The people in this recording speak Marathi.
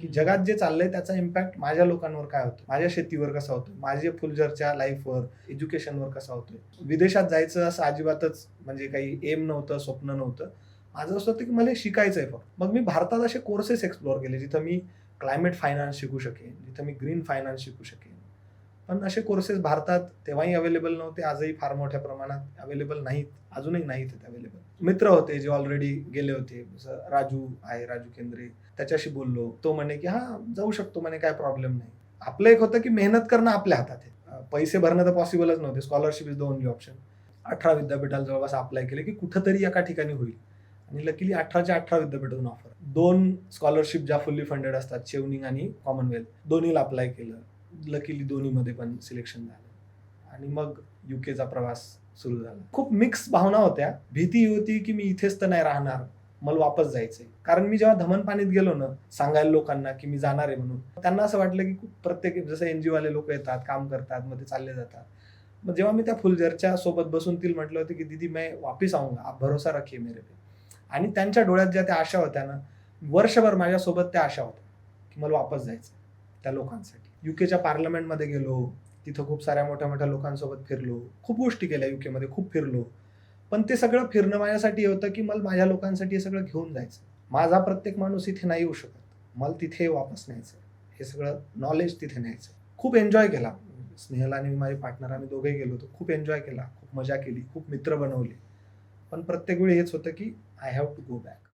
की जगात जे चाललंय त्याचा इम्पॅक्ट माझ्या लोकांवर काय होतो? माझ्या शेतीवर कसा होतो? माझ्या फुलझरच्या लाईफवर एज्युकेशनवर कसा होतोय? विदेशात जायचं असं अजिबातच म्हणजे काही एम नव्हतं स्वप्न नव्हतं. माझं असं होतं की मला शिकायचं आहे फक्त. मग मी भारतात असे कोर्सेस एक्सप्लोअर केले जिथं मी क्लायमेट फायनान्स शिकू शकेन जिथं मी ग्रीन फायनान्स शिकू शकेन. पण असे कोर्सेस भारतात तेव्हाही अवेलेबल नव्हते आजही फार मोठ्या प्रमाणात अवेलेबल नाहीत अजूनही नाहीत अवेलेबल मित्र होते जे ऑलरेडी गेले होते जसं राजू आहे राजू केंद्रे त्याच्याशी बोललो. तो म्हणे की हा जाऊ शकतो. म्हणे काय प्रॉब्लेम नाही. आपलं एक होतं की मेहनत करणं आपल्या हातात आहे. पैसे भरणं तर पॉसिबलच नव्हते. Scholarship is the only option अठरा विद्यापीठाला जवळपास अप्लाय केले की कुठंतरी एका ठिकाणी होईल. आणि लकीली अठराच्या अठरा विद्यापीठातून ऑफर दोन स्कॉलरशिप ज्या फुल्ली फंडेड असतात शेवनिंग आणि कॉमनवेल्थ दोन्हीला अप्लाय केलं. लकीली दोन्हीमध्ये पण सिलेक्शन झालं. आणि मग युकेचा प्रवास सुरू झाला. खूप मिक्स भावना होत्या. भीती होती की मी इथेच तर नाही राहणार. मला वापस जायचंय. कारण मी जेव्हा धमन पाणीत गेलो ना सांगायला लोकांना की मी जाणार आहे म्हणून त्यांना असं वाटलं की खूप प्रत्येक जसं एनजीओ वाले लोक येतात काम करतात मग ते चालले जातात. मग जेव्हा मी त्या फुलझरच्या सोबत बसून तिला म्हटलं होतं की दीदी मी वापिस आऊंगा. आप भरोसा रखिए मेरे पे. आणि त्यांच्या डोळ्यात ज्या त्या आशा होत्या ना वर्षभर माझ्यासोबत त्या आशा होत्या की मला वापस जायचं त्या लोकांसाठी. युकेच्या पार्लमेंटमध्ये गेलो तिथं खूप साऱ्या मोठ्या मोठ्या लोकांसोबत फिरलो. खूप गोष्टी केल्या युकेमध्ये खूप फिरलो. पण ते सगळं फिरणं माझ्यासाठी होतं की मला माझ्या लोकांसाठी हे सगळं घेऊन जायचं. माझा प्रत्येक माणूस इथे नाही येऊ शकत. मला तिथे वापस न्यायचं हे सगळं नॉलेज तिथे न्यायचं खूप एन्जॉय केला. स्नेहला आणि मी माझे पार्टनर आम्ही दोघे गेलो होतो. खूप एन्जॉय केला. खूप मजा केली. खूप मित्र बनवले. पण प्रत्येक वेळी हेच होतं की I have to go back